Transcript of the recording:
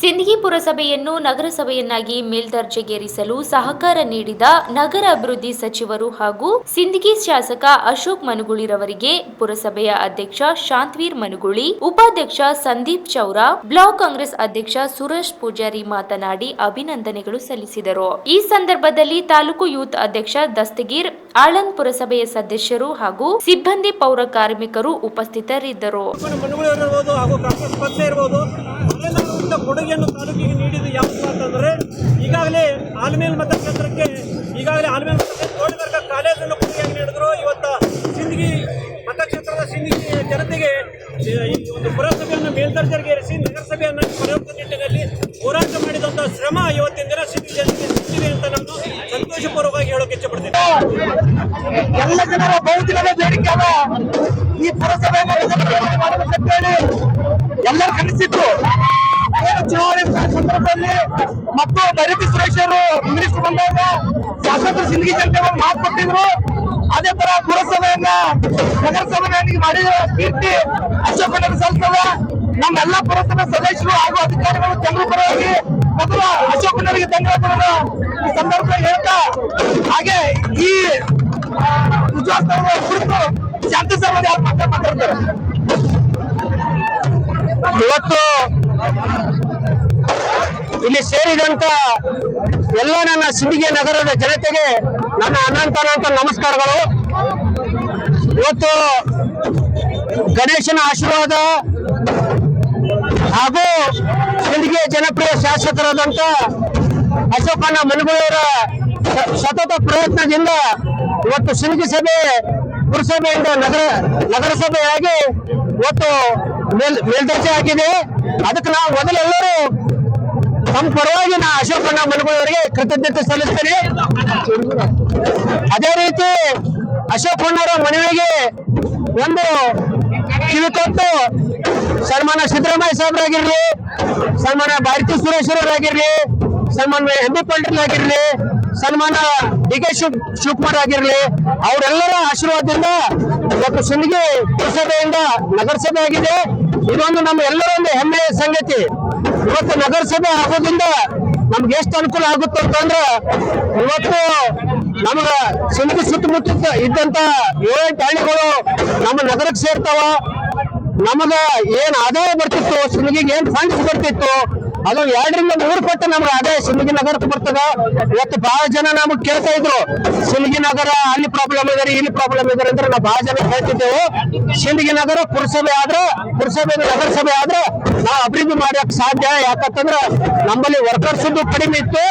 ಸಿಂದಗಿ ಪುರಸಭೆಯನ್ನು ನಗರಸಭೆಯನ್ನಾಗಿ ಮೇಲ್ದರ್ಜೆಗೇರಿಸಲು ಸಹಕಾರ ನೀಡಿದ ನಗರ ಅಭಿವೃದ್ಧಿ ಸಚಿವರು ಹಾಗೂ ಸಿಂದಗಿ ಶಾಸಕ ಅಶೋಕ್ ಮನುಗುಳಿರವರಿಗೆ ಪುರಸಭೆಯ ಅಧ್ಯಕ್ಷ ಶಾಂತವೀರ್ ಮನುಗುಳಿ, ಉಪಾಧ್ಯಕ್ಷ ಸಂದೀಪ್ ಚೌರ, ಬ್ಲಾಕ್ ಕಾಂಗ್ರೆಸ್ ಅಧ್ಯಕ್ಷ ಸುರೇಶ್ ಪೂಜಾರಿ ಮಾತನಾಡಿ ಅಭಿನಂದನೆಗಳು ಸಲ್ಲಿಸಿದರು. ಈ ಸಂದರ್ಭದಲ್ಲಿ ತಾಲೂಕು ಯೂತ್ ಅಧ್ಯಕ್ಷ ದಸ್ತಗೀರ್ ಆಳಂದ್ ಪುರಸಭೆಯ ಸದಸ್ಯರು ಹಾಗೂ ಸಿಬ್ಬಂದಿ ಪೌರ ಕಾರ್ಮಿಕರು ಉಪಸ್ಥಿತರಿದ್ದರು. ಕೊಡುಗೆಯನ್ನು ತಾಲೂಕಿಗೆ ನೀಡಿದ್ದು ಯಾವುದು ಅಂತಂದರೆ ಈಗಾಗಲೇ ಆಲ್ಮೇಲ್ ಮತಕ್ಷೇತ್ರಕ್ಕೆ ಈಗಾಗಲೇ ಆಲ್ಮೇಲ್ ಮತಕ್ಷೇತ್ರ ತೋಟಗಾರಿಕಾ ಕಾಲೇಜನ್ನು ಕೊಡುಗೆಯಾಗಿ ನೀಡಿದ್ರು. ಇವತ್ತು ಸಿಂದಗಿ ಮತಕ್ಷೇತ್ರದ ಸಿಂದಗಿ ಜನತೆಗೆ, ಈ ಒಂದು ಪುರಸಭೆಯನ್ನು ಮೇಲ್ದರ್ಜೆಗೇರಿಸಿ ನಗರಸಭೆಯನ್ನು ಪರಿವರ್ತನೆ ನಿಟ್ಟಿನಲ್ಲಿ ಹೋರಾಟ ಮಾಡಿದಂಥ ಶ್ರಮ ಇವತ್ತಿನ ದಿನ ಸಿಂಧಿ ಜನತೆಗೆ ಸಿಕ್ಕಿದೆ ಅಂತ ನಾನು ಸಂತೋಷಪೂರ್ವಕವಾಗಿ ಹೇಳೋಕೆ ಇಚ್ಛಪಡ್ತೀನಿ. ಎಲ್ಲ ಜನರ ಬೇಡಿಕೆ ಈ ಪುರಸಭೆ ಎಲ್ಲರೂ ಏನು ಚುನಾವಣೆ ಸಂದರ್ಭದಲ್ಲಿ ಮತ್ತು ಬೈರತಿ ಸುರೇಶರು ಮಿನಿಸ್ಟರ್ ಬಂದಾಗ ಶಾಸಕರು ಸಿಂದಗಿ ಜನತೆ ಒಂದು ಮಾತು ಕೊಟ್ಟಿದ್ರು. ಅದೇ ತರ ಪುರಸಭೆಯನ್ನ, ನಗರಸಭೆಯನ್ನಾಗಿ ಮಾಡಿದ ಕೀರ್ತಿ ಅಶೋಕನಿಗೆ ಸಲ್ತದ ನಮ್ಮೆಲ್ಲ ಪುರಸಭೆ ಸದಸ್ಯರು ಹಾಗೂ ಅಧಿಕಾರಿಗಳು ಜನರು ಪರವಾಗಿ ಮೊದಲು ಅಶೋಕನವರಿಗೆ ಧನ್ಯವಾದಗಳನ್ನು ಈ ಸಂದರ್ಭ ಹೇಳ್ತಾ, ಹಾಗೆ ಈ ವಿಜಯೋತ್ಸವದ ಕುರಿತು ಶಾಂತಿ ಸಭೆ ಮಾತಾಡ್ತಾರೆ? ಇವತ್ತು ಇಲ್ಲಿ ಸೇರಿದಂತ ಎಲ್ಲ ನನ್ನ ಸಿಂಧಿಗೆ ನಗರದ ಜನತೆಗೆ ನನ್ನ ಅನಂತ ನಮಸ್ಕಾರಗಳು. ಇವತ್ತು ಗಣೇಶನ ಆಶೀರ್ವಾದ ಹಾಗೂ ಸಿಂದಗಿಯ ಜನಪ್ರಿಯ ಶಾಸಕರಾದಂತ ಅಶೋಕಣ್ಣ ಮನುಗಳವರ ಸತತ ಪ್ರಯತ್ನದಿಂದ ಇವತ್ತು ಸಿಂದಗಿ ಸಭೆ, ಪುರಸಭೆಯಿಂದ ನಗರ, ನಗರಸಭೆಯಾಗಿ ಇವತ್ತು ಮೇಲ್ ಮೇಲ್ದರ್ಜೆ ಆಗಿದೆ ಅದಕ್ಕೆ ನಾವು ಮೊದಲೆಲ್ಲರೂ ನಮ್ಮ ಪರವಾಗಿ ನಾ ಅಶೋಕ್ ಅಣ್ಣ ಮಲಗುವವರಿಗೆ ಕೃತಜ್ಞತೆ ಸಲ್ಲಿಸ್ತೇನೆ. ಅದೇ ರೀತಿ ಅಶೋಕ್ ಅಣ್ಣವರ ಮನವಿಗೆ ಒಂದು ಕಿವಿಕೊಟ್ಟು ಸನ್ಮಾನ ಸಿದ್ದರಾಮಯ್ಯ ಸಾಹೇಬರಾಗಿರ್ಲಿ ಸನ್ಮಾನ ಭಾರತಿ ಸುರೇಶ್ ಅವರಾಗಿರ್ಲಿ ಸನ್ಮಾನ ಎಂ ಬಿ ಪಾಟೀಲ್ ಆಗಿರ್ಲಿ ಸನ್ಮಾನ ಡಿ ಕೆ ಶಿವ್ ಶಿವಕುಮಾರ್ ಆಗಿರ್ಲಿ, ಅವರೆಲ್ಲರ ಆಶೀರ್ವಾದದಿಂದ ಇವತ್ತು ಸಿಂದಗಿ ಪುರಸಭೆಯಿಂದ ನಗರಸಭೆ ಆಗಿದೆ. ಇದೊಂದು ನಮ್ಮ ಎಲ್ಲರ ಒಂದು ಹೆಮ್ಮೆಯ ಸಂಗತಿ. ಇವತ್ತು ನಗರಸಭೆ ಆಗೋದ್ರಿಂದ ನಮ್ಗೆ ಎಷ್ಟು ಅನುಕೂಲ ಆಗುತ್ತೆ ಅಂತಂದ್ರೆ, ಇವತ್ತು ನಮಗ ಸಿಂದಗಿ ಸುತ್ತಮುತ್ತ ಇದ್ದಂತ ಏಳೆಂಟು ಹಳ್ಳಿಗಳು ನಮ್ಮ ನಗರಕ್ಕೆ ಸೇರ್ತಾವ. ನಮಗ ಏನ್ ಆದಾಯ ಬರ್ತಿತ್ತು ಸಿಂದಗಿಗೆ ಏನ್ ಫಂಡ್ಸ್ ಬರ್ತಿತ್ತು ಅದು ಎರಡರಿಂದ ಮೂರು ಪಟ್ಟು ನಮ್ಗೆ ಅದೇ ಸಿಲ್ಗಿ ನಗರಕ್ಕೆ ಬರ್ತದ. ಇವತ್ತು ಬಹಳ ಜನ ನಮಗ್ ಕೇಳ್ತಾ ಇದ್ರು ಸಿಲ್ಗಿ ನಗರ ಅಲ್ಲಿ ಪ್ರಾಬ್ಲಮ್ ಇದಾರೆ ಇಲ್ಲಿ ಪ್ರಾಬ್ಲಮ್ ಇದಾರೆ ಅಂದ್ರೆ ನಾವು ಬಹಳ ಜನ ಕೇಳ್ತಿದ್ದೆವು. ಸಿಲ್ಗಿ ನಗರ ಪುರಸಭೆ ಆದ್ರೆ, ಪುರಸಭೆ ನಗರಸಭೆ ಆದ್ರೆ ನಾವು ಅಭಿವೃದ್ಧಿ ಮಾಡಕ್ ಸಾಧ್ಯ. ಯಾಕಂತಂದ್ರ ನಮ್ಮಲ್ಲಿ ವರ್ಕರ್ಸ್ ಕಡಿಮೆ ಇತ್ತು.